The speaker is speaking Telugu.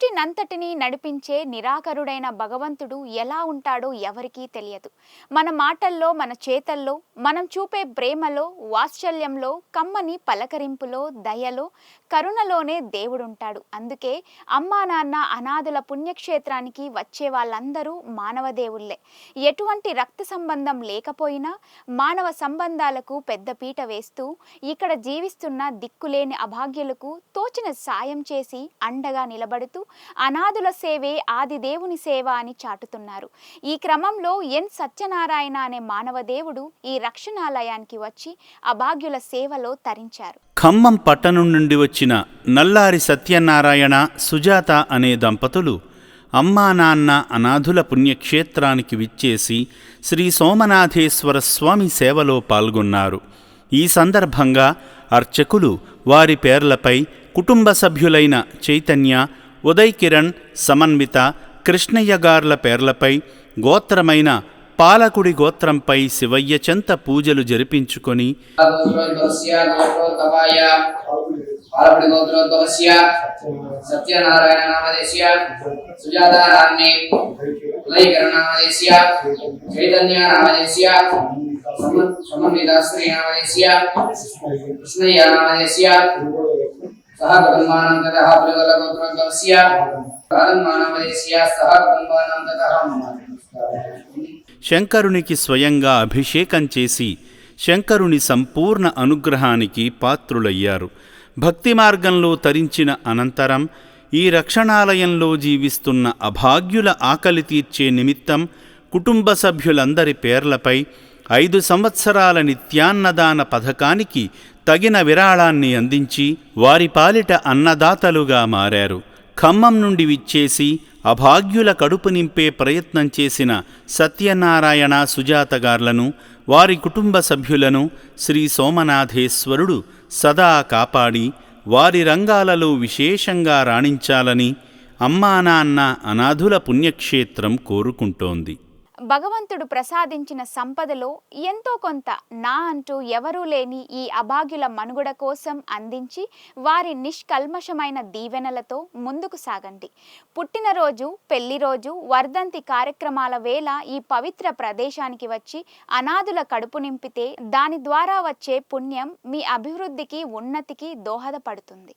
సృష్టినంతటినీ నడిపించే నిరాకరుడైన భగవంతుడు ఎలా ఉంటాడో ఎవరికీ తెలియదు. మన మాటల్లో మన చేతల్లో మనం చూపే ప్రేమలో వాత్సల్యంలో కమ్మని పలకరింపులో దయలో కరుణలోనే దేవుడుంటాడు. అందుకే అమ్మా నాన్న అనాథుల పుణ్యక్షేత్రానికి వచ్చే వాళ్ళందరూ మానవ దేవుళ్ళే. ఎటువంటి రక్త సంబంధం లేకపోయినా మానవ సంబంధాలకు పెద్దపీట వేస్తూ ఇక్కడ జీవిస్తున్న దిక్కులేని అభాగ్యులకు తోచిన సాయం చేసి అండగా నిలబడుతూ అనాథుల సేవే ఆది దేవుని సేవ అని చాటుతున్నారు. ఈ క్రమంలో ఎన్ సత్యనారాయణ అనే మానవదేవుడు ఈ రక్షణాలయానికి వచ్చి అభాగ్యుల సేవలో తరించారు. ఖమ్మం పట్టణం నుండి వచ్చిన నల్లారి సత్యనారాయణ సుజాత అనే దంపతులు అమ్మా నాన్న అనాథుల పుణ్యక్షేత్రానికి విచ్చేసి శ్రీ సోమనాథేశ్వర స్వామి సేవలో పాల్గొన్నారు. ఈ సందర్భంగా అర్చకులు వారి పేర్లపై కుటుంబ సభ్యులైన చైతన్య ఉదయ్ కిరణ్ సమన్విత కృష్ణయ్య గార్ల పేర్లపై గోత్రమైన పాలకుడి గోత్రంపై శివయ్య చెంత పూజలు జరిపించుకొని సమన్విత శ్రీ బాలపడిగోత్రోద్భవస్య నామదేశ్య సుజాతారామ్ని నామదేశ్య సహ కుటుంబానాం తతః పులిగోత్రోద్భవస్య సహ శంకరునికి స్వయంగా అభిషేకం చేసి శంకరుని సంపూర్ణ అనుగ్రహానికి పాత్రులయ్యారు. భక్తి మార్గంలో తరించిన అనంతరం ఈ రక్షణాలయంలో జీవిస్తున్న అభాగ్యుల ఆకలి తీర్చే నిమిత్తం కుటుంబ సభ్యులందరి పేర్లపై ఐదు సంవత్సరాల నిత్యాన్నదాన పథకానికి తగిన విరాళాన్ని అందించి వారి పాలిట అన్నదాతలుగా మారారు. ఖమ్మం నుండి విచ్చేసి అభాగ్యుల కడుపు నింపే ప్రయత్నం చేసిన సత్యనారాయణ సుజాత గార్లను వారి కుటుంబ సభ్యులను శ్రీ సోమనాథేశ్వరుడు సదా కాపాడి వారి రంగాలలో విశేషంగా రాణించాలని అమ్మానాన్న అనాథుల పుణ్యక్షేత్రం కోరుకుంటోంది. భగవంతుడు ప్రసాదించిన సంపదలో ఎంతో కొంత నా అంటూ ఎవరూ లేని ఈ అభాగ్యుల మనుగడ కోసం అందించి వారి నిష్కల్మషమైన దీవెనలతో ముందుకు సాగండి. పుట్టినరోజు పెళ్ళి రోజు వర్ధంతి కార్యక్రమాల వేళ ఈ పవిత్ర ప్రదేశానికి వచ్చి అనాథుల కడుపు నింపితే దాని ద్వారా వచ్చే పుణ్యం మీ అభివృద్ధికి ఉన్నతికి దోహదపడుతుంది.